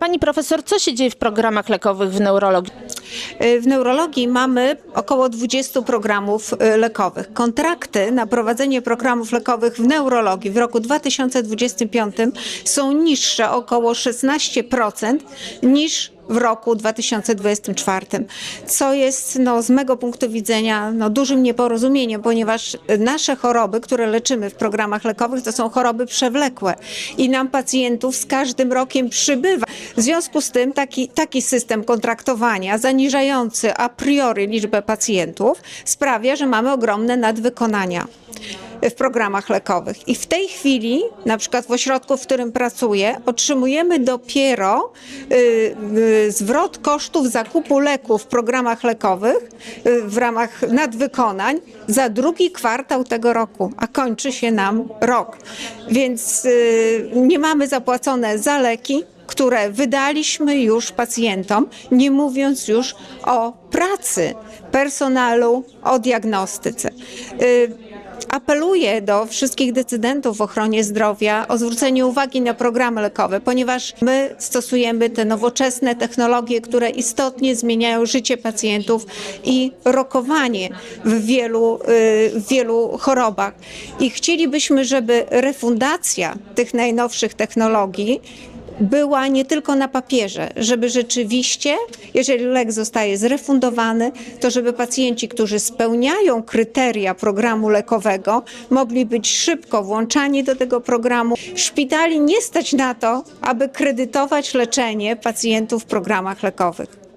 Pani profesor, co się dzieje w programach lekowych w neurologii? W neurologii mamy około 20 programów y, lekowych. Kontrakty na prowadzenie programów lekowych w neurologii w roku 2025 są niższe około 16% niż w roku 2024, co jest no, z mego punktu widzenia no, dużym nieporozumieniem, ponieważ nasze choroby, które leczymy w programach lekowych, to są choroby przewlekłe i nam pacjentów z każdym rokiem przybywa. W związku z tym taki, taki system kontraktowania zaniżający a priori liczbę pacjentów sprawia, że mamy ogromne nadwykonania w programach lekowych. I w tej chwili, na przykład w ośrodku, w którym pracuję, otrzymujemy dopiero y, y, zwrot kosztów zakupu leków w programach lekowych y, w ramach nadwykonań za drugi kwartał tego roku, a kończy się nam rok. Więc y, nie mamy zapłacone za leki, które wydaliśmy już pacjentom, nie mówiąc już o pracy personelu, o diagnostyce. Y, Apeluję do wszystkich decydentów w ochronie zdrowia o zwrócenie uwagi na programy lekowe, ponieważ my stosujemy te nowoczesne technologie, które istotnie zmieniają życie pacjentów i rokowanie w wielu, y, w wielu chorobach. I chcielibyśmy, żeby refundacja tych najnowszych technologii była nie tylko na papierze, żeby rzeczywiście, jeżeli lek zostaje zrefundowany, to żeby pacjenci, którzy spełniają kryteria programu lekowego, mogli być szybko włączani do tego programu. Szpitali nie stać na to, aby kredytować leczenie pacjentów w programach lekowych.